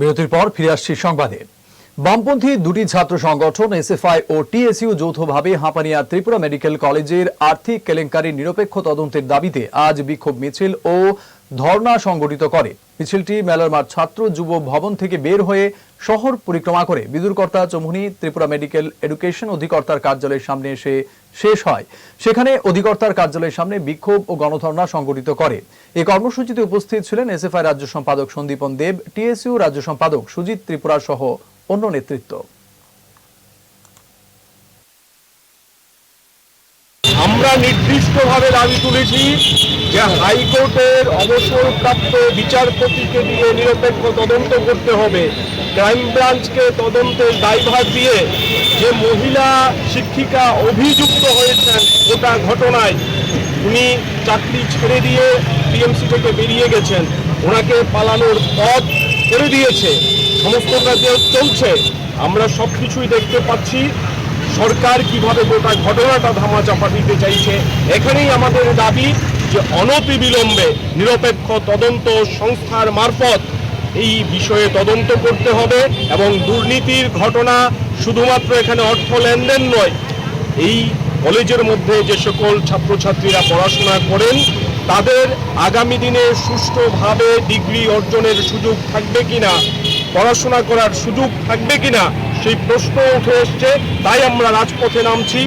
বিরতির পর ফিরে আসছি সংবাদে। বামপন্থী দুটি ছাত্র সংগঠন, এসএফআই ও টিএসইউ, যৌথভাবে হাঁপানিয়া ত্রিপুরা মেডিকেল কলেজের আর্থিক কেলেঙ্কারি নিরপেক্ষ তদন্তের দাবিতে আজ বিক্ষোভ মিছিল ও ধর্ণা সংগঠিত করে। মিছিলটি মেলার মাঠ ছাত্র যুব ভবন থেকে বের হয়ে শহর পরিক্রমা করে। বিদুরকর্তা চমুনি ত্রিপুরা মেডিকেল এডুকেশন অধিকর্তার কার্যালয়ের সামনে এসে শেষ হয়। সেখানে অধিকর্তার কার্যালয়ের সামনে বিক্ষোভ ও গণধর্ণা সংগঠিত করে। এই কর্মসূচিতে উপস্থিত ছিলেন এসএফআই রাজ্য সম্পাদক সন্দীপন দেব, টিএসইউ রাজ্য সম্পাদক সুজিত ত্রিপুরা সহ অন্য নেতৃত্ব। আমরা নির্দিষ্টভাবে দাবি তুলেছি যে হাইকোর্টের অবসরপ্রাপ্ত বিচারপতিকে দিয়ে নিরপেক্ষ তদন্ত করতে হবে। ক্রাইম ব্রাঞ্চকে তদন্তের দায়ভার দিয়ে যে মহিলা শিক্ষিকা অভিযুক্ত হয়েছেন গোটা ঘটনায় উনি চাকরি ছেড়ে দিয়ে টিএমসি থেকে বেরিয়ে গেছেন। ওনাকে পালানোর পথ করে দিয়েছে। সমস্ত কাজে চলছে। আমরা সব কিছুই দেখতে পাচ্ছি। সরকার কীভাবে গোটা ঘটনাটা ধামা চাপা দিতে চাইছে, এখানেই আমাদের দাবি যে অনতিবিলম্বে নিরপেক্ষ তদন্ত সংস্থার মারফত এই বিষয়ে তদন্ত করতে হবে এবং দুর্নীতির ঘটনা শুধুমাত্র এখানে অর্থ লেনদেন নয়, এই কলেজের মধ্যে যে সকল ছাত্রছাত্রীরা পড়াশোনা করেন তাদের আগামী দিনে সুষ্ঠুভাবে ডিগ্রি অর্জনের সুযোগ থাকবে কিনা, পড়াশোনা করার সুযোগ থাকবে কিনা, সেই প্রশ্ন উঠে এসছে। তাই আমরা রাজপথে নামছি।